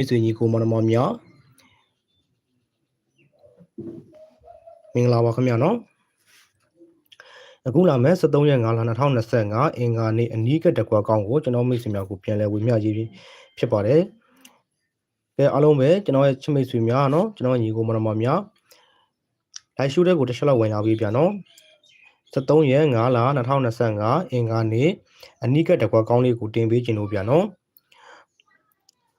မိတ်ဆွေညီကိုမောင်နှမများမင်္ဂလာပါခင်ဗျာနော်အခုလာမဲ့73ရက်5လ2025အင်္ဂါနေ့အနီးကတကွာကောင်းကိုကျွန်တော်မိတ်ဆွေများကိုပြန်လည်ဝေမျှရေးဖြစ်ပါတယ်။ကဲအားလုံးပဲကျွန်တော်ရဲ့ချစ်မိတ်ဆွေများနော်ကျွန်တော်ညီကိုမောင်နှမများလိုက်ရှုတဲ့ကိုတစ်ချက်လောက်ဝင်လာပြီဗျာနော်73ရက်5လ2025အင်္ဂါနေ့အနီးကတကွာကောင်းလေးကိုတင်ပေးခြင်းလို့ဗျာနော်။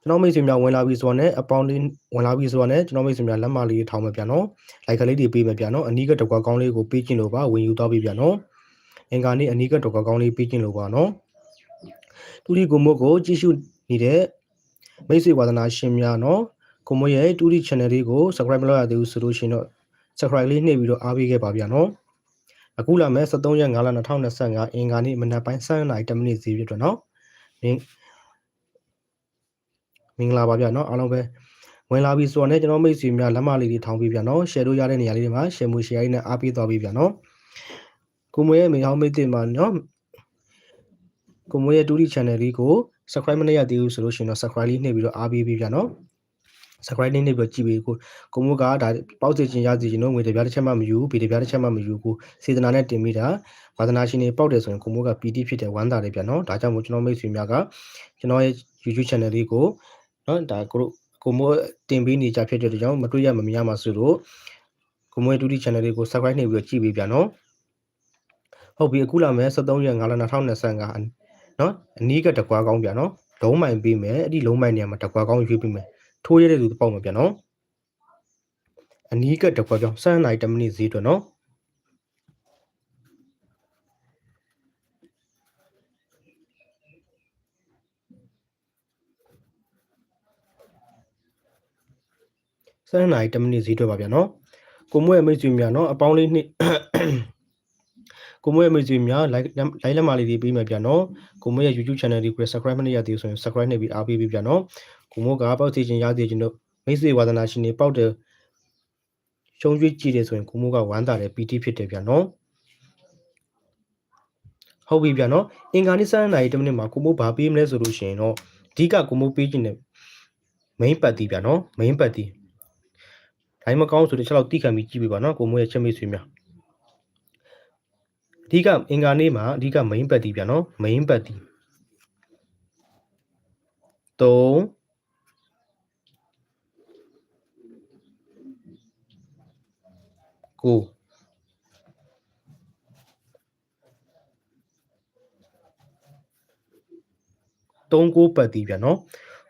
ကျွန်တော်မိတ်ဆွေများဝင်လာပြီဆိုတော့ ਨੇ အပေါင်းလေးဝင်လာပြီဆိုတော့ ਨੇ ကျွန်တော်မိတ်ဆွေများလက်မလေးထောင်းမယ်ဗျာနော်။ like ကလေးတွေပေးမယ်ဗျာနော်။အနီးကတကွာကောင်းလေးကိုပေးခြင်းလို့ပါဝင်ယူသွားပြီဗျာနော်။အင်္ဂါနေ့အနီးကတကွာကောင်းလေးပေးခြင်းလို့ပါနော်။တူဒီကိုမို့ကိုကြည့်ရှုနေတဲ့မိတ်ဆွေဝါသနာရှင်များနော်။ကိုမို့ရဲ့တူဒီ channel လေးကို subscribe မလုပ်ရသေးဘူးဆိုလို့ရှိရင်တော့ subscribe လေးနှိပ်ပြီးတော့အားပေးခဲ့ပါဗျာနော်။အခုလာမဲ့73ရက်5လ2025အင်္ဂါနေ့မနက်ပိုင်း7:00နာရီ10မိနစ်စီပြည့်အတွက်နော်။မ င်္ဂလာပါဗျာနော်အားလုံးပဲဝင်လာပြီဆိုတော့ねကျွန်တော်မိတ်ဆွေများလက်မလေးတွေထောင်းပြီးဗျာနော် share လို့ရတဲ့နေရာလေးတွေမှာ share မှု share ရေးနဲ့အားပေးသွားပြီဗျာနော်ကိုမွေးရဲ့မိဟောင်းမိတ်တွေမှာနော်ကိုမွေးရဲ့ 2D channel လေးကို subscribe မလုပ်ရသေးဘူးဆိုလို့ရှိရင်တော့ subscribe လေးနှိပ်ပြီးတော့အားပေးပြီဗျာနော် subscribe လေးနှိပ်ပြီးတော့ကြည့်ပေးကိုကိုမိုးကဒါပေါက်စီခြင်းရစီခြင်းတော့ငွေတပြားတစ်ချက်မှမယူဗီတပြားတစ်ချက်မှမယူကိုစေတနာနဲ့တင်မိတာဝါသနာရှင်တွေပေါက်တယ်ဆိုရင်ကိုမိုးက PT ဖြစ်တယ်ဝမ်းသာတယ်ဗျာနော်ဒါကြောင့်မို့ကျွန်တော်မိတ်ဆွေများကကျွန်တော်ရဲ့ YouTube channel လေးကို နော်ဒါကိုကိုမိုးတင်ပေးနေကြဖြစ်တဲ့ကြောင့်မတွေ့ရမမြင်ရမှာဆိုတော့ကိုမိုးရဲ့ 2D channel လေးကို subscribe နှိပ်ပြီးတော့ကြည့်ပေးဗျာနော်ဟုတ်ပြီအခုလာမယ်73ရက်5လ2025နော်အနီးကတကွာကောင်းဗျာနော်လုံးမိုင်ပေးမယ်အဲ့ဒီလုံးမိုင်နေရာမှာတကွာကောင်းရွေးပေးမယ်ထိုးရတဲ့သူပေါ့မှာဗျာနော်အနီးကတကွာပြောင်း7နိုင်10မိနစ်ဈေးအတွက်နော် 7နိုင်10မိနစ်ဈေးအတွက်ပါဗျာနော်ကိုမွေးမိတ်ဆွေများနော်အပေါင်းလေးနှစ်ကိုမွေးမိတ်ဆွေများ like like လက်မလေးတွေပေးမယ်ဗျာနော်ကိုမွေးရဲ့ YouTube channel လေးကို subscribe မလုပ်ရသေးဘူးဆိုရင် subscribe နှိပ်ပြီးအားပေးပြီးဗျာနော်ကိုမိုးကပေါက်စီခြင်းရသေးခြင်းတို့မိတ်ဆွေဝါသနာရှင်တွေပေါက်တယ်ရှုံးကျွေးကြည့်တယ်ဆိုရင်ကိုမိုးကဝမ်းသာတယ်ပီတိဖြစ်တယ်ဗျာနော်ဟုတ်ပြီဗျာနော်အင်္ဂါနေ့7နာရီ10မိနစ်မှာကိုမိုးဘာပေးမလဲဆိုလို့ရှိရင်တော့အဓိကကိုမိုးပေးခြင်းနဲ့ main ပတ်တီးဗျာနော် main ပတ်တီး ဒိုင်းမကောင်းဆိုတဲ့ချက်လောက်တိခံပြီးကြည့်ပြပါနော်ကိုမိုးရဲ့ချက်မိတ်ဆွေများအဓိကအင်္ဂါနေ့မှာအဓိက main ပတ်တီးဗျာနော် main ပတ်တီး3ကိုတုံးကိုပတ်တီးဗျာနော်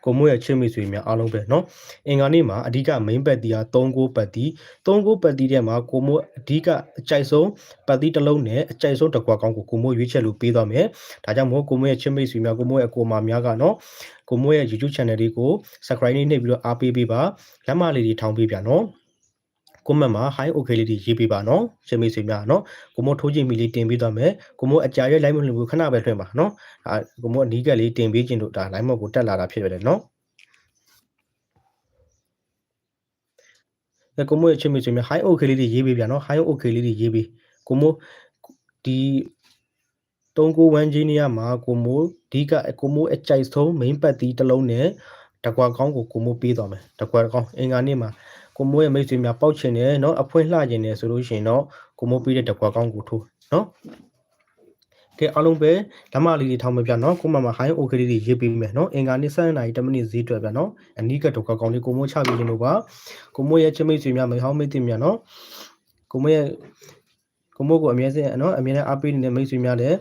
ကိုမိုးရဲ့ချစ်မိတ်ဆွေများအားလုံးပဲเนาะအင်္ဂါနေ့မှာအဓိက main ပတ်တီးက3ကိုပတ်တီး3ကိုပတ်တီးထဲမှာကိုမိုးအဓိကအကြိုက်ဆုံးပတ်တီးတစ်လုံးနဲ့အကြိုက်ဆုံးတစ်ကွာကောင်းကိုကိုမိုးရွေးချက်လို့ပေးသွားမယ်ဒါကြောင့်မို့ကိုမိုးရဲ့ချစ်မိတ်ဆွေများကိုမိုးရဲ့အကိုမာများကเนาะကိုမိုးရဲ့ YouTube channel လေးကို subscribe နှိပ်ပြီးတော့အားပေးပေးပါလက်မလေးတွေထောင်းပေးဗျာเนาะ ကွန်မန့်မှာ high okay လေးတွေရေးပေးပါနော်ရှင်မေးဆွေများနော်ကိုမို့ထိုးချိန်မီလေးတင်ပေးသွားမယ်ကိုမို့အကြာရဲ့ live မလို့ခဏပဲထွင်ပါနော်ဒါကိုမို့အနီးကပ်လေးတင်ပေးခြင်းတို့ဒါ live မော့ကိုတက်လာတာဖြစ်ရတယ်နော်အဲကိုမို့ရဲ့ချင်းမေးဆွေများ high okay လေးတွေရေးပေးပြန်နော် high okay လေးတွေရေးပေးကိုမို့ဒီ391ဂျီနီယာမှာကိုမို့ဒီကကိုမို့အကြိုက်ဆုံး main ပတ်တီးတစ်လုံးနဲ့တကွာကောင်းကိုကိုမို့ပေးသွားမယ်တကွာကောင်းအင်္ဂါနေ့မှာ ကိုမိုးရဲ့မိတ်ဆွေများပောက်ချင်တယ်နော်အဖွင့်လှချင်တယ်ဆိုလို့ရှိရင်တော့ကိုမိုးပြီးတဲ့တကွာကောင်းကိုထိုးနော်ကဲအားလုံးပဲဓမ္မလေးတွေထောင်းမပြနော်ကိုမမဟိုင်းအိုကလေးတွေရေးပေးမယ်နော်အင်္ဂါနေ့7နာရီ10မိနစ်ဈေးတွေ့ပြနော်အနီးကတော့ကောင်းလေးကိုမိုးချပေးခြင်းလို့ပါကိုမိုးရဲ့ချစ်မိတ်ဆွေများမိဟောင်းမိတ်တင်များနော်ကိုမိုးရဲ့ကိုမိုးကိုအမြဲစင်နော်အမြဲတမ်းအားပေးနေတဲ့မိတ်ဆွေများလည်း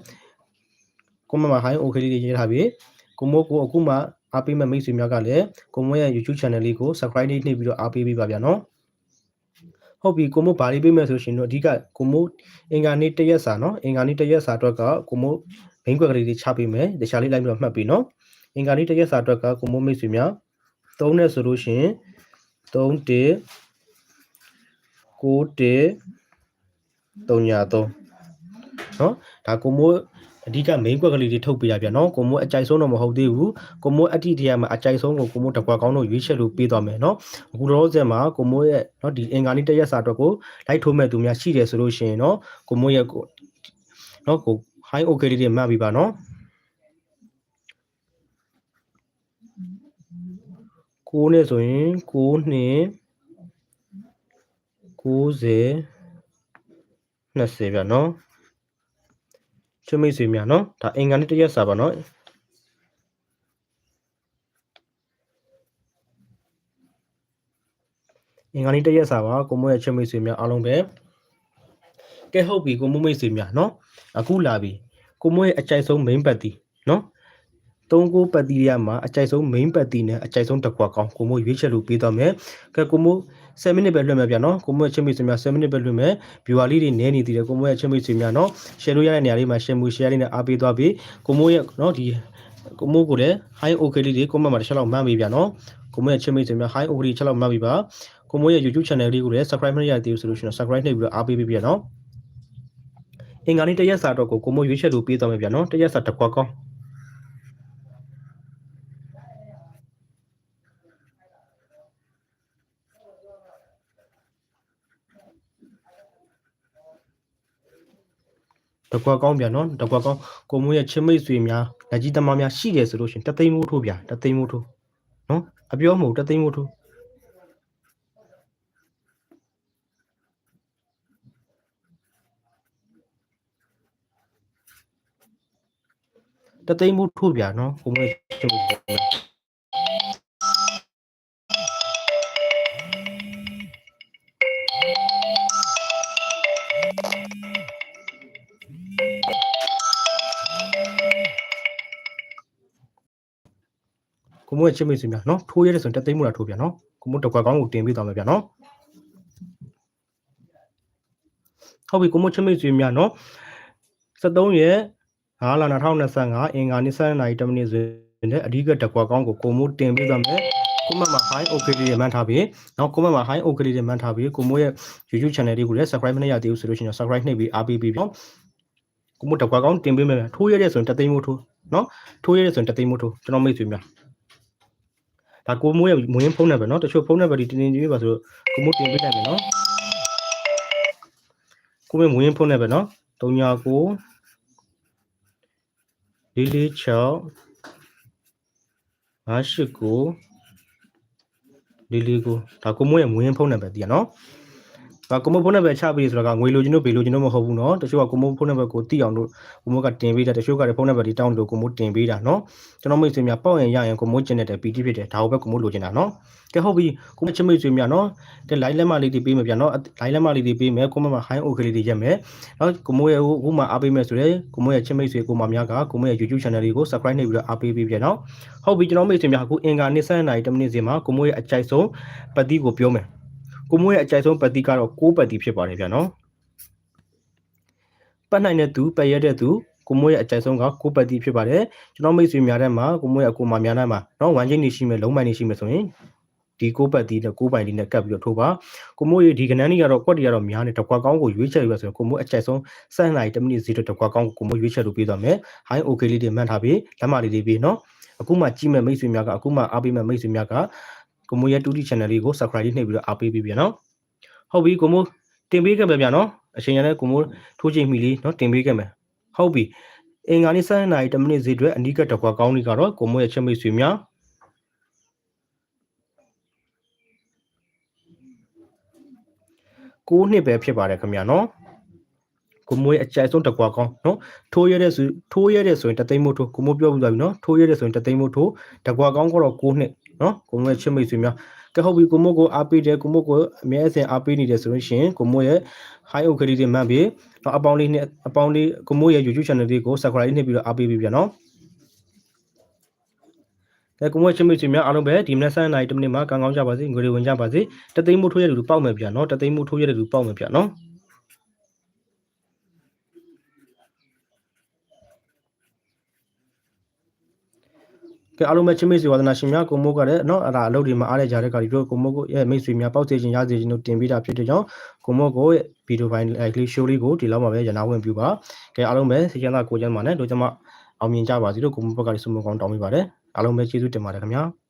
ကိုမမဟိုင်းအိုကလေးတွေရေးထားပြီးကိုမိုးကိုအခုမှ အားပေးမဲ့မိတ်ဆွေများကလည်းကိုမိုးရဲ့ YouTube channel လေးကို subscribe လေးနှိပ်ပြီးတော့အားပေးပေးပါဗျာနော်ဟုတ်ပြီကိုမိုးဗာလေးပေးမယ်ဆိုရှင်တော့အဓိကကိုမိုးအင်္ဂါနေ့တရက်စာနော်အင်္ဂါနေ့တရက်စာအတွက်ကကိုမိုးဘိန်းကွက်ကလေးတွေချပေးမယ်တခြားလေးလိုက်ပြီးတော့မှတ်ပြီနော်အင်္ဂါနေ့တရက်စာအတွက်ကကိုမိုးမိတ်ဆွေများသုံးနဲ့ဆိုလို့ရှင်3 1 9 1 3ညာ3နော်ဒါကိုမိုး အဓိက main ကွက်ကလေးတွေထုတ်ပေးရပြန်နော်ကိုမိုးအကြိုက်ဆုံးတော့မဟုတ်သေးဘူးကိုမိုးအတိတရားမှာအကြိုက်ဆုံးကိုကိုမိုးတကွာကောင်းတော့ရွေးချက်လို့ပေးသွားမယ်နော်အခုတော့ဆက်မှာကိုမိုးရဲ့နော်ဒီအင်္ဂါနေ့တရက်စာအတွက်ကိုလိုက်ထိုးမဲ့သူများရှိတယ်ဆိုလို့ရှိရင်နော်ကိုမိုးရဲ့ကိုနော်ကို high okay လေးတွေမှတ်ပြီးပါနော်6နဲ့ဆိုရင်6နှစ်90 20ဗျာနော် ချွတ်မိတ်ဆွေများနော်ဒါအင်္ဂါနေ့တစ်ရက်စာပါနော်အင်္ဂါနေ့တစ်ရက်စာပါကိုမိုးရဲ့ချွတ်မိတ်ဆွေများအားလုံးပဲကဲဟုတ်ပြီကိုမိုးမိတ်ဆွေများနော်အခုလာပြီကိုမိုးရဲ့အကြိုက်ဆုံး main ပတ်တီနော်သုံးကိုပတ်တီရမှာအကြိုက်ဆုံး main ပတ်တီနဲ့အကြိုက်ဆုံးတစ်ခွက်ကောင်းကိုမိုးရွေးချက်လို့ပေးတော့မယ်ကဲကိုမိုး 7မိနစ်ပဲလွှတ်မယ်ဗျာနော်ကိုမိုးရဲ့ချင်းမိတ်ဆွေများ7မိနစ်ပဲလွှတ်မယ် viewer လေးတွေနည်းနေသေးတယ်ကိုမိုးရဲ့ချင်းမိတ်ဆွေများနော် share လို့ရတဲ့နေရာလေးမှာ share မှု share လေးနဲ့အားပေးသွားပြီကိုမိုးရဲ့နော်ဒီကိုမိုးကိုလည်း high okay လေးတွေ comment မှာတစ်ချက်လောက်မှတ်မိဗျာနော်ကိုမိုးရဲ့ချင်းမိတ်ဆွေများ high okay တစ်ချက်လောက်မှတ်မိပါကိုမိုးရဲ့ YouTube channel လေးကိုလည်း subscribe မလုပ်ရသေးဘူးဆိုလို့ရှိရင် subscribe နှိပ်ပြီးတော့အားပေးပေးဗျာနော်အင်္ဂါနေ့တရက်စာတော့ကိုကိုမိုးရွေးချက်လို့ပေးသွားမယ်ဗျာနော်တရက်စာတစ်ခွက်ကောင်း တကွာကောင်းဗျာနော်တကွာကောင်းကိုမိုးရဲ့ချင်းမိတ်ဆွေများလက်ကြီးသမားများရှိတယ်ဆိုလို့ရှိရင်တသိန်းမိုးထိုးဗျာတသိန်းမိုးထိုးနော်အပြောမဟုတ်တသိန်းမိုးထိုးတသိန်းမိုးထိုးဗျာနော်ကိုမိုးရဲ့ချင်းမိတ်ဆွေ ကိုမိုးရဲ့ချင်းမိတ်ဆွေများနော်ထိုးရဲတယ်ဆိုရင်တသိန်းမိုးလာထိုးဗျာနော်ကိုမိုးတကွာကောင်းကိုတင်ပေးသွားမယ်ဗျာနော်ဟုတ်ပြီကိုမိုးချင်းမိတ်ဆွေများနော်73ရက်5လ2025အင်္ဂါနေ့7နာရီ10မိနစ်ဆိုရင်အဓိကတကွာကောင်းကိုကိုမိုးတင်ပေးသွားမယ်ကိုမမှာ high okay လေးတွေမှန်းထားပြီးနောက်ကိုမမှာ high okay လေးတွေမှန်းထားပြီးကိုမိုးရဲ့ YouTube channel လေးကိုလည်း subscribe မလုပ်ရသေးဘူးဆိုလို့ရှိရင် subscribe နှိပ်ပြီးအားပေးပြီးပေါ့ကိုမိုးတကွာကောင်းတင်ပေးမယ်ထိုးရတဲ့ဆိုရင်တသိန်းမိုးထိုးနော်ထိုးရတဲ့ဆိုရင်တသိန်းမိုးထိုးကျွန်တော်မိတ်ဆွေများ ဒါကိုမိုးရဲ့မွေးဖုန်းနံပါတ်နော်တချို့ဖုန်းနံပါတ်ဒီတင်တင်ကြည့်ပါဆိုတော့ကိုမိုးတင်ပေးနိုင်မယ်နော်ကိုမိုးမွေးဖုန်းနံပါတ်နော်39လေးလေး6 59လေးလေးကိုဒါကိုမိုးရဲ့မွေးဖုန်းနံပါတ်တည်ရနော် ဒါကိုမိုးဖုန်းနံပါတ်ချပြီးဆိုတော့ကငွေလိုချင်တို့ဘေလိုချင်တို့မဟုတ်ဘူးနော်တချို့ကကိုမိုးဖုန်းနံပါတ်ကိုတိအောင်တို့ကိုမိုးကတင်ပေးတာတချို့ကလည်းဖုန်းနံပါတ်ဒီတောင်းလို့ကိုမိုးတင်ပေးတာနော်ကျွန်တော်မိတ်ဆွေများပေါ့ရင်ရရင်ကိုမိုးကျင်တဲ့ PT ဖြစ်တယ်ဒါကိုပဲကိုမိုးလိုချင်တာနော်ကဲဟုတ်ပြီကိုမိုးချစ်မိတ်ဆွေများနော်ကဲ line လက်မလေးတွေပေးမယ်ဗျာနော် line လက်မလေးတွေပေးမယ်ကိုမိုးမှာ high okay လေးတွေရက်မယ်နော်ကိုမိုးရဲ့ဟိုမှာအားပေးမယ်ဆိုရင်ကိုမိုးရဲ့ချစ်မိတ်ဆွေကိုမများကကိုမိုးရဲ့ YouTube channel လေးကို subscribe နှိပ်ပြီးတော့အားပေးပေးပြန်နော်ဟုတ်ပြီကျွန်တော်မိတ်ဆွေများအခုအင်္ဂါနေ့7:00နာရီ10မိနစ်စီမှာကိုမိုးရဲ့အကြိုက်ဆုံးပတ်တိကိုပြောမယ် ကိုမိုးရဲ့အကြိုက်ဆုံးပတ်တိကတော့6ပတ်တိဖြစ်ပါတယ်ဗျာနော်ပတ်နိုင်တဲ့သူပတ်ရတဲ့သူကိုမိုးရဲ့အကြိုက်ဆုံးက6ပတ်တိဖြစ်ပါတယ်ကျွန်တော်မိတ်ဆွေများထဲမှာကိုမိုးရဲ့အကူမများထဲမှာနော်1ချင်းနေရှိမယ်လုံးမိုင်နေရှိမယ်ဆိုရင်ဒီကိုပတ်တီးနဲ့ကိုပိုင်လေးနဲ့ကပ်ပြီးတော့ထိုးပါကိုမိုးရေဒီကနန်းကြီးကတော့ကွက်တီကတော့များနေတကွာကောင်းကိုရွေးချက်ရွေးဆိုရင်ကိုမိုးအကြိုက်ဆုံးစမ်းလိုက်10မိနစ်စီတော့တကွာကောင်းကိုကိုမိုးရွေးချက်လို့ပြီးသွားမယ် high okay လေးတွေမှတ်ထားပြီးလက်မလေးတွေပြီးနော်အခုမှကြည့်မဲ့မိတ်ဆွေများကအခုမှအားပေးမဲ့မိတ်ဆွေများက ကိုမိုးရဲ့ 2D channel လေးကို subscribe လေးနှိပ်ပြီးတော့အားပေးပြီးပြန်နော်ဟုတ်ပြီကိုမိုးတင်ပေးခဲ့မယ်ဗျာနော်အချိန်ရတဲ့ကိုမိုးထိုးချိန်မီလေးနော်တင်ပေးခဲ့မယ်ဟုတ်ပြီအင်္ဂါနေ့7:00နာရီ10မိနစ်စီအတွက်အနိကတကွာကောင်းလေးကတော့ကိုမိုးရဲ့ချက်မိတ်ဆွေများ9နှစ်ပဲဖြစ်ပါတယ်ခင်ဗျာနော်ကိုမိုးရဲ့အကြိုက်ဆုံးတကွာကောင်းနော်ထိုးရတဲ့ဆိုထိုးရတဲ့ဆိုရင်တသိန်းမို့ထိုးကိုမိုးပြောပြသွားပြီနော်ထိုးရတဲ့ဆိုရင်တသိန်းမို့ထိုးတကွာကောင်းကတော့9နှစ် နော်ကိုမိုးရဲ့ချစ်မိတ်ဆွေများကဲဟုတ်ပြီကိုမိုးကိုအားပေးတယ်ကိုမိုးကိုအမြဲအစဉ်အားပေးနေတယ်ဆိုလို့ရှိရင်ကိုမိုးရဲ့ high oak လေးတွေမှတ်ပြီးတော့အပေါင်းလေးနဲ့အပေါင်းလေးကိုမိုးရဲ့ YouTube channel လေးကို subscribe လေးနှိပ်ပြီးတော့အားပေးပြီးပြန်နော်ကဲကိုမွေးချင်းမိတ်ဆွေများအားလုံးပဲဒီမနက်7:00နာရီ10မိနစ်မှာကံကောင်းကြပါစေငွေတွေဝင်ကြပါစေတသိန်းမို့ထိုးရတဲ့လူပေါက်မယ်ဗျာနော်တသိန်းမို့ထိုးရတဲ့လူပေါက်မယ်ဗျာနော် ကဲအားလုံးပဲချင်းမိတ်ဆွေဝါသနာရှင်များကိုမိုးကလည်းเนาะအဲ့ဒါအလုပ်တွေမှာအားရကြတဲ့ခါဒီတို့ကိုမိုးကိုရဲ့မိတ်ဆွေများပေါက်စေခြင်းရစေခြင်းတို့တင်ပေးတာဖြစ်တဲ့ကြောင့်ကိုမိုးကိုရဲ့ဗီဒီယိုပိုင်းလိုက်ကလေး show လေးကိုဒီလောက်မှာပဲရနာဝင်ပြပါကဲအားလုံးပဲစိတ်ချမ်းသာကိုယ်ချမ်းသာနဲ့တို့ကျွန်မအောင်မြင်ကြပါစေလို့ကိုမိုးဘက်ကလည်းဆုမကောင်းတောင်းပေးပါတယ်အားလုံးပဲကျေးဇူးတင်ပါတယ်ခင်ဗျာ